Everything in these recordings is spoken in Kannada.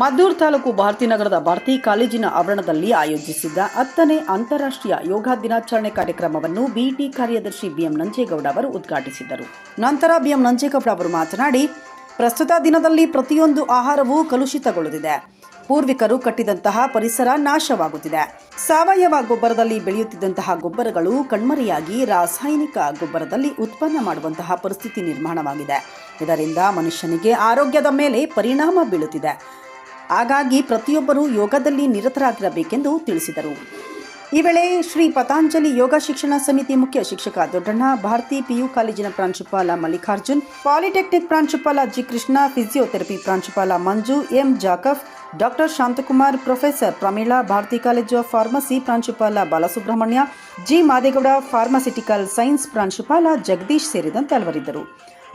ಮದ್ದೂರು ತಾಲೂಕು ಭಾರತೀನಗರದ ಭಾರತಿ ಕಾಲೇಜಿನ ಆವರಣದಲ್ಲಿ ಆಯೋಜಿಸಿದ್ದ ಹತ್ತನೇ ಅಂತಾರಾಷ್ಟ್ರೀಯ ಯೋಗ ದಿನಾಚರಣೆ ಕಾರ್ಯಕ್ರಮವನ್ನು ಬಿಟಿ ಕಾರ್ಯದರ್ಶಿ ಬಿಎಂ ನಂಜೇಗೌಡ ಅವರು ಉದ್ಘಾಟಿಸಿದರು. ನಂತರ ಬಿಎಂ ನಂಜೇಗೌಡ ಅವರು ಮಾತನಾಡಿ, ಪ್ರಸ್ತುತ ದಿನದಲ್ಲಿ ಪ್ರತಿಯೊಂದು ಆಹಾರವೂ ಕಲುಷಿತಗೊಳ್ಳುತ್ತಿದೆ. ಪೂರ್ವಿಕರು ಕಟ್ಟಿದಂತಹ ಪರಿಸರ ನಾಶವಾಗುತ್ತಿದೆ. ಸಾವಯವ ಗೊಬ್ಬರದಲ್ಲಿ ಬೆಳೆಯುತ್ತಿದ್ದಂತಹ ಗೊಬ್ಬರಗಳು ಕಣ್ಮರೆಯಾಗಿ ರಾಸಾಯನಿಕ ಗೊಬ್ಬರದಲ್ಲಿ ಉತ್ಪನ್ನ ಮಾಡುವಂತಹ ಪರಿಸ್ಥಿತಿ ನಿರ್ಮಾಣವಾಗಿದೆ. ಇದರಿಂದ ಮನುಷ್ಯನಿಗೆ ಆರೋಗ್ಯದ ಮೇಲೆ ಪರಿಣಾಮ ಬೀಳುತ್ತಿದೆ. ಹಾಗಾಗಿ ಪ್ರತಿಯೊಬ್ಬರೂ ಯೋಗದಲ್ಲಿ ನಿರತರಾಗಿರಬೇಕೆಂದು ತಿಳಿಸಿದರು. ಈ ವೇಳೆ ಶ್ರೀ ಪತಾಂಜಲಿ ಯೋಗ ಶಿಕ್ಷಣ ಸಮಿತಿ ಮುಖ್ಯ ಶಿಕ್ಷಕ ದೊಡ್ಡಣ್ಣ, ಭಾರತಿ ಪಿಯು ಕಾಲೇಜಿನ ಪ್ರಾಂಶುಪಾಲ ಮಲ್ಲಿಕಾರ್ಜುನ್, ಪಾಲಿಟೆಕ್ನಿಕ್ ಪ್ರಾಂಶುಪಾಲ ಜಿ ಕೃಷ್ಣ, ಫಿಸಿಯೋಥೆರಪಿ ಪ್ರಾಂಶುಪಾಲ Manju, M Jacob, doctor Shanthakumar, professor Prameela, Bharathi College of Pharmacy ಪ್ರಾಂಶುಪಾಲ Balasubramanya, G Madegowda, pharmaceutical science ಪ್ರಾಂಶುಪಾಲ ಜಗದೀಶ್ ಸೇರಿದಂತೆ ಹಲವರಿದ್ದರು.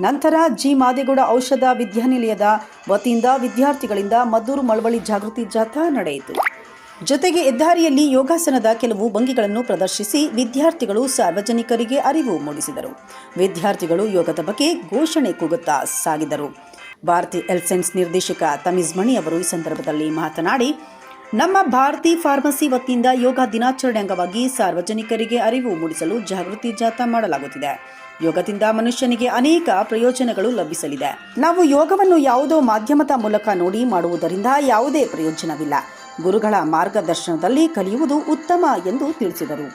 ನಂತರ ಜಿ ಮಾದೇಗೌಡ ಔಷಧ ವಿದ್ಯಾನಿಲಯದ ವತಿಯಿಂದ ವಿದ್ಯಾರ್ಥಿಗಳಿಂದ ಮದ್ದೂರು ಮಳವಳ್ಳಿ ಜಾಗೃತಿ ಜಾಥಾ ನಡೆಯಿತು. ಜೊತೆಗೆ ಹೆದ್ದಾರಿಯಲ್ಲಿ ಯೋಗಾಸನದ ಕೆಲವು ಭಂಗಿಗಳನ್ನು ಪ್ರದರ್ಶಿಸಿ ವಿದ್ಯಾರ್ಥಿಗಳು ಸಾರ್ವಜನಿಕರಿಗೆ ಅರಿವು ಮೂಡಿಸಿದರು. ವಿದ್ಯಾರ್ಥಿಗಳು ಯೋಗದ ಬಗ್ಗೆ ಘೋಷಣೆ ಕೂಗುತ್ತಾ ಸಾಗಿದರು. ಭಾರತಿ ಎಲ್ಸೆನ್ಸ್ ನಿರ್ದೇಶಕ ತಮಿಜ್ ಮಣಿ ಅವರು ಈ ಸಂದರ್ಭದಲ್ಲಿ ಮಾತನಾಡಿ, ನಮ್ಮ ಭಾರತಿ ಫಾರ್ಮಸಿ ವತಿಯಿಂದ ಯೋಗ ದಿನಾಚರಣೆ ಅಂಗವಾಗಿ ಸಾರ್ವಜನಿಕರಿಗೆ ಅರಿವು ಮೂಡಿಸಲು ಜಾಗೃತಿ ಜಾಥಾ ಮಾಡಲಾಗುತ್ತಿದೆ. ಯೋಗದಿಂದ ಮನುಷ್ಯನಿಗೆ ಅನೇಕ ಪ್ರಯೋಜನಗಳು ಲಭಿಸಲಿದೆ. ನಾವು ಯೋಗವನ್ನು ಯಾವುದೋ ಮಾಧ್ಯಮದ ಮೂಲಕ ನೋಡಿ ಮಾಡುವುದರಿಂದ ಯಾವುದೇ ಪ್ರಯೋಜನವಿಲ್ಲ. ಗುರುಗಳ ಮಾರ್ಗದರ್ಶನದಲ್ಲಿ ಕಲಿಯುವುದು ಉತ್ತಮ ಎಂದು ತಿಳಿಸಿದರು.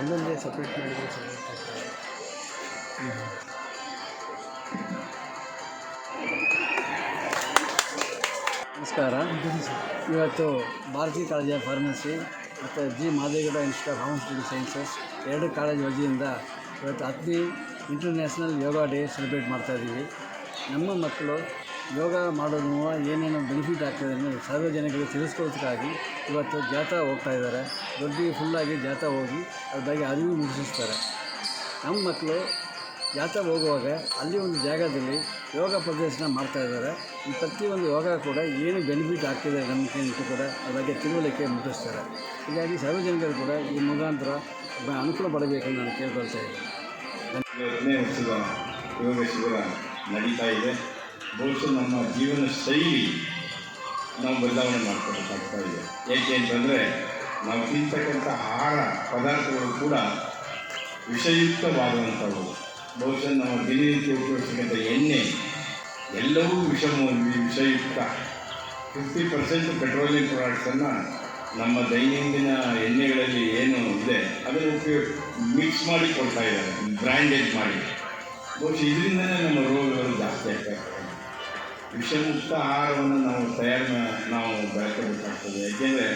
ಒಂದೊಂದೇ ಸಪ್ರೇಟ್ ಮಾಡಿದ್ರೆ ಮತ್ತು ಸಪ್ರೇಟ್ ನಮಸ್ಕಾರ. ಇವತ್ತು ಭಾರತೀಯ ಕಾಲೇಜ್ ಆಫ್ ಫಾರ್ಮಸಿ ಮತ್ತು G Madegowda Institute of Pharmaceutical Sciences ಎರಡು ಕಾಲೇಜ್ ವಜಿಯಿಂದ ಇವತ್ತು ಅಗ್ನಿ ಇಂಟರ್ನ್ಯಾಷನಲ್ ಯೋಗ ಡೇ ಸೆಲೆಬ್ರೇಟ್ ಮಾಡ್ತಾಯಿದ್ದೀವಿ ನಮ್ಮ ಮಕ್ಕಳು ಯೋಗ ಮಾಡೋದು ಏನೇನು ಬೆನಿಫಿಟ್ ಆಗ್ತದೆ ಅನ್ನೋದು ಸಾರ್ವಜನಿಕರಿಗೆ ತಿಳಿಸ್ಕೊಳ್ಳೋದಕ್ಕಾಗಿ ಇವತ್ತು ಜಾಥಾ ಹೋಗ್ತಾ ಇದ್ದಾರೆ. ದೊಡ್ಡ ಫುಲ್ಲಾಗಿ ಜಾಥಾ ಹೋಗಿ ಅದ್ರ ಬಗ್ಗೆ ಅರಿವು ಮೂಡಿಸ್ತಾರೆ. ನಮ್ಮ ಮಕ್ಕಳು ಜಾಥಾ ಹೋಗುವಾಗ ಅಲ್ಲಿ ಒಂದು ಜಾಗದಲ್ಲಿ ಯೋಗ ಪ್ರದರ್ಶನ ಮಾಡ್ತಾ ಇದ್ದಾರೆ. ಈ ಪ್ರತಿಯೊಂದು ಯೋಗ ಕೂಡ ಏನು ಬೆನಿಫಿಟ್ ಆಗ್ತಿದೆ ನಮಗೆ ಅಂತ ಕೂಡ ಅದಕ್ಕೆ ತಿಳುವಳಿಕೆ ಮುಟ್ಟಿಸ್ತಾರೆ ಹೀಗಾಗಿ ಸಾರ್ವಜನಿಕರು ಕೂಡ ಈ ಮುಖಾಂತರ ಅನುಕೂಲ ಪಡಬೇಕೆಂದು ನಾನು ಕೇಳ್ಕೊಳ್ತಾ ಇದ್ದೀನಿ. ಯೋಗ ಶಿಬಿರ ನಡೀತಾ ಇದೆ. ಬಹುಶಃ ನಮ್ಮ ಜೀವನ ಶೈಲಿ ನಾವು ಬದಲಾವಣೆ ಮಾಡ್ಕೊಳ್ಬೇಕಾಗ್ತಾ ಇದೆ. ಏಕೆ ಅಂತಂದರೆ ನಾವು ತಿಂತಕ್ಕಂಥ ಆಹಾರ ಪದಾರ್ಥಗಳು ಕೂಡ ವಿಷಯುಕ್ತವಾದಂಥವು. ಬಹುಶಃ ನಮ್ಮ ದಿನನಿತ್ಯ ಉಪಯೋಗಿಸ್ತಕ್ಕಂಥ ಎಣ್ಣೆ ಎಲ್ಲವೂ ವಿಷ ವಿಷಯುಕ್ತ. ಫಿಫ್ಟಿ ಪರ್ಸೆಂಟ್ ಪೆಟ್ರೋಲಿಯಂ ಪ್ರಾಡಕ್ಟ್ಸನ್ನು ನಮ್ಮ ದೈನಂದಿನ ಎಣ್ಣೆಗಳಲ್ಲಿ ಏನು ಇದೆ, ಅದನ್ನು ಉಪಯೋಗ ಮಿಕ್ಸ್ ಮಾಡಿ ಕೊಡ್ತಾ ಇದ್ದಾರೆ ಬ್ರ್ಯಾಂಡೆಡ್ ಮಾಡಿ. ಬಹುಶಃ ಇದರಿಂದನೇ ನಮ್ಮ ರೋಗಗಳು ಜಾಸ್ತಿ ಆಗ್ತಾ ಇರ್ತವೆ ವಿಷಮುಕ್ತ ಆಹಾರವನ್ನು ನಾವು ತಯಾರು ನಾವು ಬಳಸಬೇಕಾಗ್ತದೆ ಯಾಕೆಂದರೆ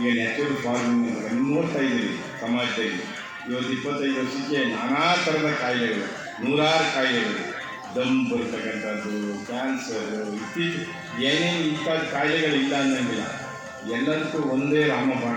ಈಗ ನ್ಯಾಚುರಲ್ ಫಾರ್ಮಿಂಗ್ ನೋಡ್ತಾ ಇದ್ದೀವಿ ಸಮಾಜದಲ್ಲಿ. ಇವತ್ತು ಇಪ್ಪತ್ತೈದು ವರ್ಷಕ್ಕೆ ನಾನಾ ಥರದ ಕಾಯಿಲೆಗಳು, ನೂರಾರು ಕಾಯಿಲೆಗಳು. ದಮ್ ಬರ್ತಕ್ಕಂಥದ್ದು ಕ್ಯಾನ್ಸರು ಇತ್ತೀಚೆಗೆ ಏನೇನು ಇಂಥ ಕಾಯಿಲೆಗಳಿಲ್ಲ ಅನ್ನೋಂಗಿಲ್ಲ. ಎಲ್ಲದಕ್ಕೂ ಒಂದೇ ರಾಮಬಾಣ.